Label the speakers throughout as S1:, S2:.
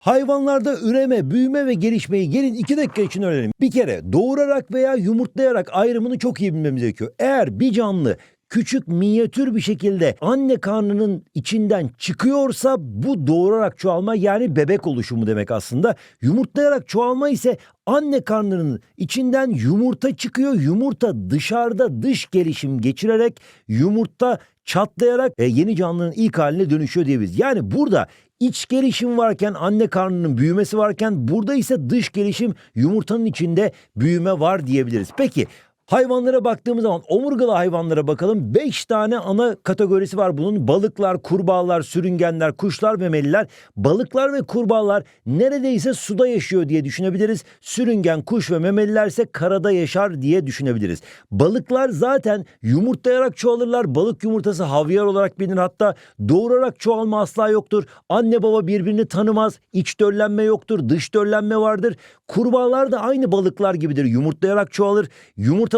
S1: Hayvanlarda üreme, büyüme ve gelişmeyi gelin 2 dakika için öğrenelim. Bir kere doğurarak veya yumurtlayarak ayrımını çok iyi bilmemiz gerekiyor. Eğer bir canlı küçük minyatür bir şekilde anne karnının içinden çıkıyorsa bu doğurarak çoğalma yani bebek oluşumu demek aslında. Yumurtlayarak çoğalma ise anne karnının içinden yumurta çıkıyor. Yumurta dışarıda dış gelişim geçirerek yumurta çatlayarak e, yeni canlının ilk haline dönüşüyor diyebiliriz. Yani burada iç gelişim varken anne karnının büyümesi varken burada ise dış gelişim yumurtanın içinde büyüme var diyebiliriz. Peki Hayvanlara baktığımız zaman omurgalı hayvanlara bakalım. 5 tane ana kategorisi var bunun. Balıklar, kurbağalar, sürüngenler, kuşlar, memeliler. Balıklar ve kurbağalar neredeyse suda yaşıyor diye düşünebiliriz. Sürüngen, kuş ve memeliler ise karada yaşar diye düşünebiliriz. Balıklar zaten yumurtlayarak çoğalırlar. Balık yumurtası havyar olarak bilinir. Hatta doğurarak çoğalma asla yoktur. Anne baba birbirini tanımaz. İç döllenme yoktur. Dış döllenme vardır. Kurbağalar da aynı balıklar gibidir. Yumurtlayarak çoğalır.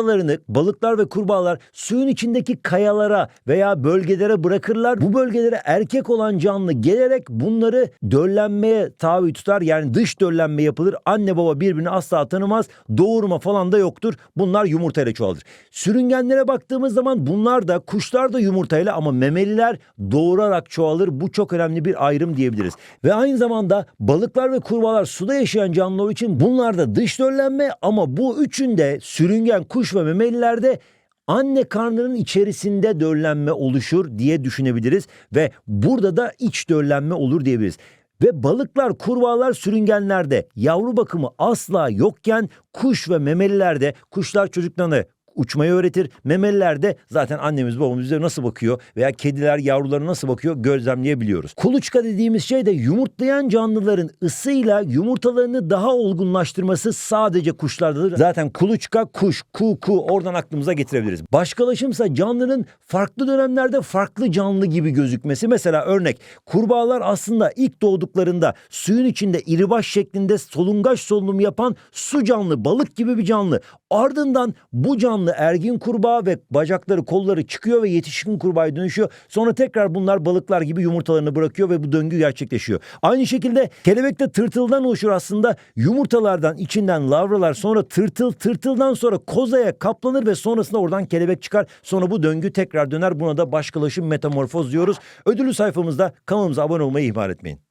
S1: Yumurtalarını balıklar ve kurbağalar suyun içindeki kayalara veya bölgelere bırakırlar. Bu bölgelere erkek olan canlı gelerek bunları döllenmeye tabi tutar. Yani dış döllenme yapılır. Anne baba birbirini asla tanımaz. Doğurma falan da yoktur. Bunlar yumurtayla çoğalır. Sürüngenlere baktığımız zaman bunlar da kuşlar da yumurtayla ama memeliler doğurarak çoğalır. Bu çok önemli bir ayrım diyebiliriz. Ve aynı zamanda balıklar ve kurbağalar suda yaşayan canlılar için bunlar da dış döllenme ama bu üçünde sürüngen, kuş ve memelilerde anne karnının içerisinde döllenme oluşur diye düşünebiliriz ve burada da iç döllenme olur diyebiliriz. Ve balıklar, kurbağalar, sürüngenlerde yavru bakımı asla yokken kuş ve memelilerde kuşlar çocuklarına uçmayı öğretir. Memeliler de zaten annemiz babamız bize nasıl bakıyor veya kediler yavrularına nasıl bakıyor gözlemleyebiliyoruz. Kuluçka dediğimiz şey de yumurtlayan canlıların ısıyla yumurtalarını daha olgunlaştırması sadece kuşlardadır. Zaten kuluçka kuş, ku ku oradan aklımıza getirebiliriz. Başkalaşımsa canlının farklı dönemlerde farklı canlı gibi gözükmesi. Mesela örnek kurbağalar aslında ilk doğduklarında suyun içinde iribaş şeklinde solungaç solunum yapan su canlı, balık gibi bir canlı. Ardından bu canlı ergin kurbağa ve bacakları kolları çıkıyor ve yetişkin kurbağaya dönüşüyor. Sonra tekrar bunlar balıklar gibi yumurtalarını bırakıyor ve bu döngü gerçekleşiyor. Aynı şekilde kelebek de tırtıldan oluşur aslında. Yumurtalardan içinden lavralar sonra tırtıl tırtıldan sonra kozaya kaplanır ve sonrasında oradan kelebek çıkar. Sonra bu döngü tekrar döner. Buna da başkalaşım metamorfoz diyoruz. Ödüllü sayfamızda kanalımıza abone olmayı ihmal etmeyin.